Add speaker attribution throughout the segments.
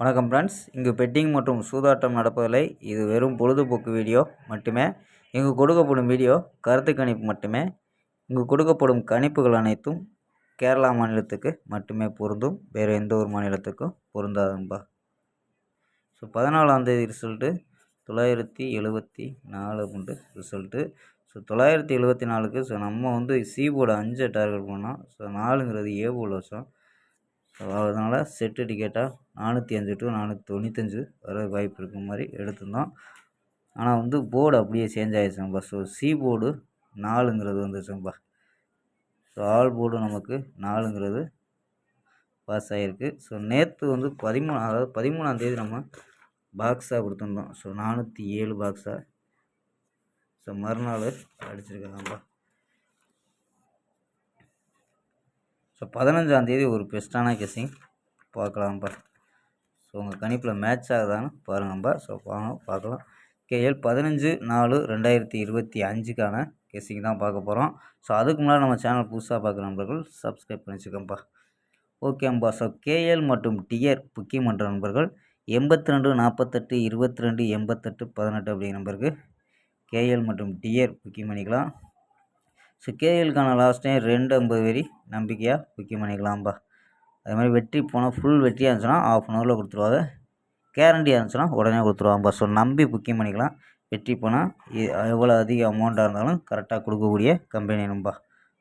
Speaker 1: வணக்கம் ஃப்ரெண்ட்ஸ் இங்கு பெட்டிங் மற்றும் சூதாட்டம் நடப்பதில்லை. இது வெறும் பொழுதுபோக்கு வீடியோ மட்டுமே. இங்கு கொடுக்கப்படும் வீடியோ கருத்து கணிப்பு மட்டுமே. இங்கு கொடுக்கப்படும் கணிப்புகள் அனைத்தும் கேரளா மாநிலத்துக்கு மட்டுமே பொருந்தும். வேறு எந்த ஒரு மாநிலத்துக்கும் பொருந்தாதும்பா. ஸோ பதினாலாந்தேதி ரிசல்ட்டு தொள்ளாயிரத்தி எழுபத்தி நாலு அப்படின்ட்டு ரிசல்ட்டு ஸோ தொள்ளாயிரத்தி எழுபத்தி நாலுக்கு ஸோ நம்ம வந்து சி போர்டு அஞ்சு டார்கெட் பண்ணோம். ஸோ நாலுங்கிறது ஏ போர்டு வச்சோம் அதனால் செட்டு டிக்கெட்டாக நானூற்றி அஞ்சு டு நானூற்றி தொண்ணூத்தஞ்சு வர வாய்ப்பு இருக்கும் மாதிரி எடுத்திருந்தோம். ஆனால் வந்து போர்டு அப்படியே சேஞ்ச் ஆகிடுச்சுங்கப்பா ஸோ சி போர்டு நாலுங்கிறது வந்துச்சுங்கப்பா ஸோ ஆல் போர்டு நமக்கு நாலுங்கிறது பாஸ் ஆகிருக்கு ஸோ நேற்று வந்து பதிமூணு அதாவது பதிமூணாந்தேதி நம்ம பாக்ஸாக கொடுத்துருந்தோம். ஸோ நானூற்றி ஏழு பாக்ஸாக ஸோ மறுநாள் அடிச்சிருக்காங்கப்பா ஸோ பதினஞ்சாந்தேதி ஒரு பெஸ்ட்டான கெஸ்ஸிங் பார்க்கலாம்ப்பா ஸோ உங்கள் கணிப்பில் மேட்ச் ஆகுதான்னு பாருங்கப்பா ஸோ வாங்க பார்க்கலாம். கேஎல் பதினஞ்சு நாலு ரெண்டாயிரத்தி இருபத்தி அஞ்சுக்கான கெஸ்ஸிங் தான் பார்க்க போகிறோம் ஸோ அதுக்கு முன்னாடி நம்ம சேனல் புதுசாக பார்க்குற நண்பர்கள் சப்ஸ்கிரைப் பண்ணி ஓகேம்பா ஸோ கேஎல் மற்றும் டிஎர் புக்கிங் பண்ணுற நண்பர்கள் எண்பத்தி ரெண்டு நாற்பத்தெட்டு இருபத்தி ரெண்டு எண்பத்தெட்டு பதினெட்டு அப்படிங்கிற நம்பருக்கு கேஎல் மற்றும் டிஎர் புக்கிங் பண்ணிக்கலாம். ஸோ கேஎலுக்கான லாஸ்ட் டைம் ரெண்டு ஐம்பது வரி நம்பிக்கையாக புக்கிங் பண்ணிக்கலாம்ப்பா அது மாதிரி வெற்றி போனால் ஃபுல் வெற்றியாக இருந்துச்சுன்னா ஆஃப் அன் ஹவரில் கொடுத்துருவாங்க. கேரண்டியாக இருந்துச்சுன்னா உடனே கொடுத்துருவாங்கப்பா. ஸோ நம்பி புக்கிங் பண்ணிக்கலாம். வெற்றி போனால் எவ்வளோ அதிக அமௌண்ட்டாக இருந்தாலும் கரெக்டாக கொடுக்கக்கூடிய கம்பெனி நம்பா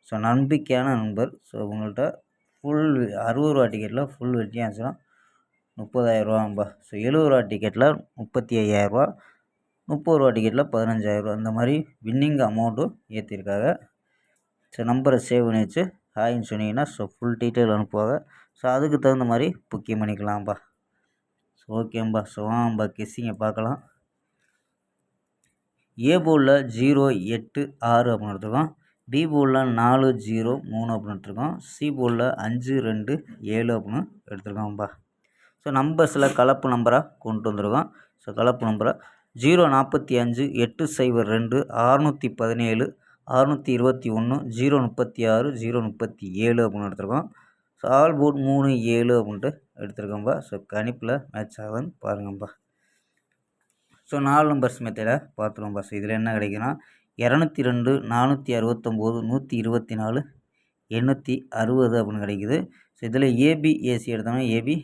Speaker 1: ஸோ நம்பிக்கையான நண்பர். ஸோ உங்கள்கிட்ட ஃபுல் அறுபது ரூபா டிக்கெட்டில் ஃபுல் வெற்றியாக இருந்துச்சுன்னா முப்பதாயிரரூவாம்பா ஸோ எழுபது ரூபா டிக்கெட்டில் முப்பத்தி ஐயாயிரரூவா முப்பது ரூபா டிக்கெட்டில் பதினஞ்சாயிரரூவா இந்த மாதிரி வின்னிங் அமௌண்ட்டும் ஏற்றிருக்காங்க ஸோ நம்பரை சேவ் பண்ணி வச்சு ஹாய்ன்னு சொன்னீங்கன்னா ஸோ ஃபுல் டீட்டெயில் அனுப்புவாங்க. ஸோ அதுக்கு தகுந்த மாதிரி புக்கிங் பண்ணிக்கலாம்ப்பா ஸோ ஓகேம்பா ஸோ வாம்பா கெஸ்ஸிங்கை பார்க்கலாம். ஏ போலில் ஜீரோ எட்டு ஆறு அப்படின்னு எடுத்துருக்கோம். பி போலில் நாலு ஜீரோ மூணு அப்படின்னு எடுத்துருக்கோம். சி போலில் அஞ்சு ரெண்டு ஏழு அப்படின்னு எடுத்துருக்கோம்ப்பா ஸோ நம்பர்ஸில் கலப்பு நம்பராக கொண்டு வந்திருக்கோம். ஸோ கலப்பு நம்பராக ஜீரோ நாற்பத்தி அஞ்சு எட்டு சைபர் ரெண்டு அறநூற்றி பதினேழு அறுநூற்றி இருபத்தி ஒன்று ஜீரோ முப்பத்தி ஆறு ஜீரோ முப்பத்தி ஏழு அப்படின்னு எடுத்திருக்கோம். ஸோ ஆல் போர்ட் மூணு ஏழு அப்படின்ட்டு எடுத்திருக்கோம்பா. ஸோ கணிப்பில் மேட்ச் ஆகுதுன்னு பாருங்கப்பா ஸோ நாலு நம்பர்ஸ் மெத்தடை பார்த்துருவோம்பா. ஸோ இதில் என்ன கிடைக்குன்னா இரநூத்தி ரெண்டு நானூற்றி அறுபத்தொம்போது நூற்றி இருபத்தி நாலு எண்ணூற்றி அறுபது அப்படின்னு கிடைக்குது. ஸோ இதில் ஏபி ஏசி எடுத்தோம்னா ஏபி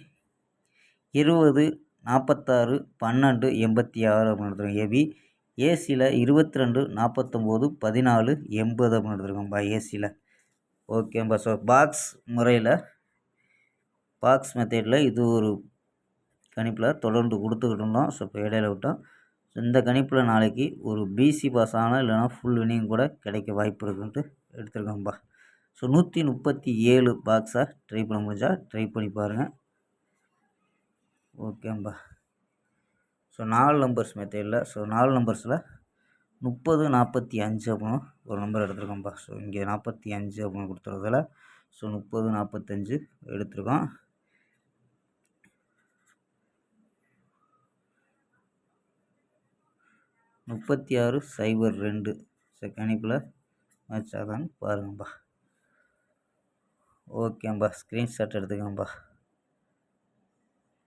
Speaker 1: இருபது நாற்பத்தாறு பன்னெண்டு எண்பத்தி ஆறு அப்படின்னு எடுத்துருக்கோம். ஏபி ஏசியில் இருபத்தி ரெண்டு நாற்பத்தொம்போது பதினாலு எண்பது அப்படின்னு எடுத்துருக்கோம்ப்பா ஏசியில். ஓகேம்பா ஸோ பாக்ஸ் முறையில் பாக்ஸ் மெத்தேடில் இது ஒரு கணிப்பில் தொடர்ந்து கொடுத்துக்கிட்டு இருந்தோம். ஸோ இப்போ இடையில விட்டோம். ஸோ இந்த கணிப்பில் நாளைக்கு ஒரு பிசி பாஸ் ஆனால் இல்லைனா ஃபுல் வினிங் கூட கிடைக்க வாய்ப்பு இருக்குன்ட்டு எடுத்துருக்கோம்ப்பா ஸோ நூற்றி முப்பத்தி ஏழு பாக்ஸாக ட்ரை பண்ண முடிஞ்சால் ட்ரை பண்ணி பாருங்கள் ஓகேம்பா ஸோ நாலு நம்பர்ஸ் மெத்தடில் ஸோ நாலு நம்பர்ஸில் முப்பது நாற்பத்தி அஞ்சு அப்படின்னு ஒரு நம்பர் எடுத்துருக்கோம்ப்பா ஸோ இங்கே நாற்பத்தி அஞ்சு அப்படின்னு கொடுத்துறதுல ஸோ முப்பது நாற்பத்தஞ்சு எடுத்திருக்கோம். முப்பத்தி ஆறு சைபர் ரெண்டு. ஸோ மேட்ச் ஆகான்னு பாருங்கப்பா. ஓகேம்பா ஸ்க்ரீன்ஷாட் எடுத்துக்கோங்கப்பா